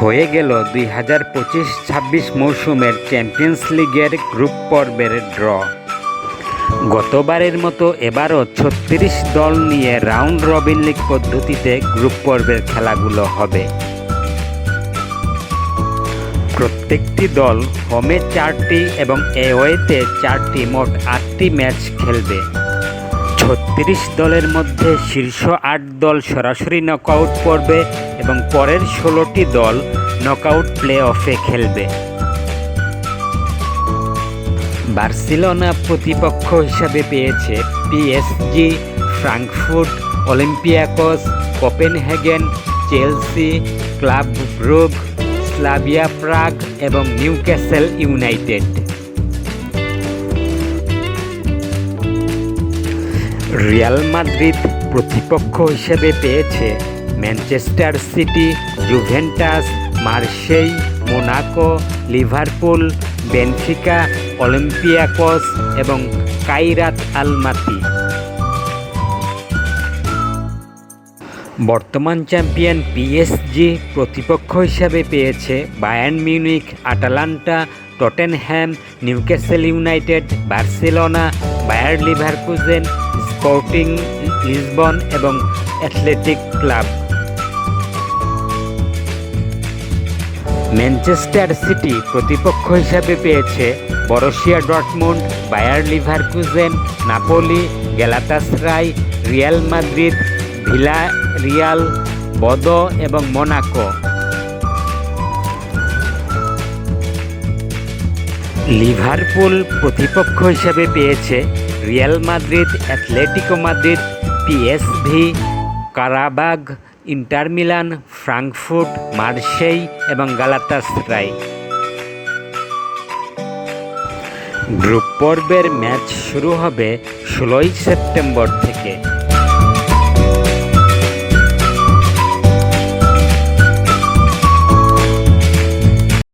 হয়ে গেল দুই হাজার পঁচিশ ছাব্বিশ মৌসুমের চ্যাম্পিয়ন্স লিগের গ্রুপ পর্বের ড্র। গতবারের মতো এবারও ছত্রিশ দল নিয়ে রাউন্ড রবিন লিগ পদ্ধতিতে গ্রুপ পর্বের খেলাগুলো হবে। প্রত্যেকটি দল হোমে চারটি এবং এওয়েতে চারটি মোট আটটি ম্যাচ খেলবে। ছত্রিশ দলের মধ্যে শীর্ষ আট দল সরাসরি নকআউট পর্বে এবং পরের ষোলোটি দল নকআউট প্লে অফে খেলবে। বার্সেলোনা প্রতিপক্ষ হিসাবে পেয়েছে PSG Frankfurt Olympiacos, Copenhagen, Chelsea, club Brugge Slavia Prague এবং নিউক্যাসেল ইউনাইটেড। রিয়াল মাদ্রিদ প্রতিপক্ষ হিসেবে পেয়েছে Manchester City, Juventus Marseille Monaco, Liverpool, Benfica, Olympiacos এবং কাইরাত আলমাতি। বর্তমান চ্যাম্পিয়ন পিএসজি প্রতিপক্ষ হিসাবে পেয়েছে Bayern Munich Atalanta, Tottenham, Newcastle United, Barcelona, Bayer Leverkusen Sporting, Lisbon এবং অ্যাথলেটিক ক্লাব। ম্যানচেস্টার সিটি প্রতিপক্ষ হিসাবে পেয়েছে Borussia Dortmund Bayer Leverkusen, Napoli, Galatasaray, Real Madrid Villarreal Bodo এবং মোনাকো। লিভারপুল প্রতিপক্ষ হিসেবে পেয়েছে Real Madrid, Atletico Madrid PSV Qarabag, Inter Milan Frankfurt Marseille এবং Galatasaray. Group পর্বের ম্যাচ শুরু হবে ষোলোই সেপ্টেম্বর থেকে।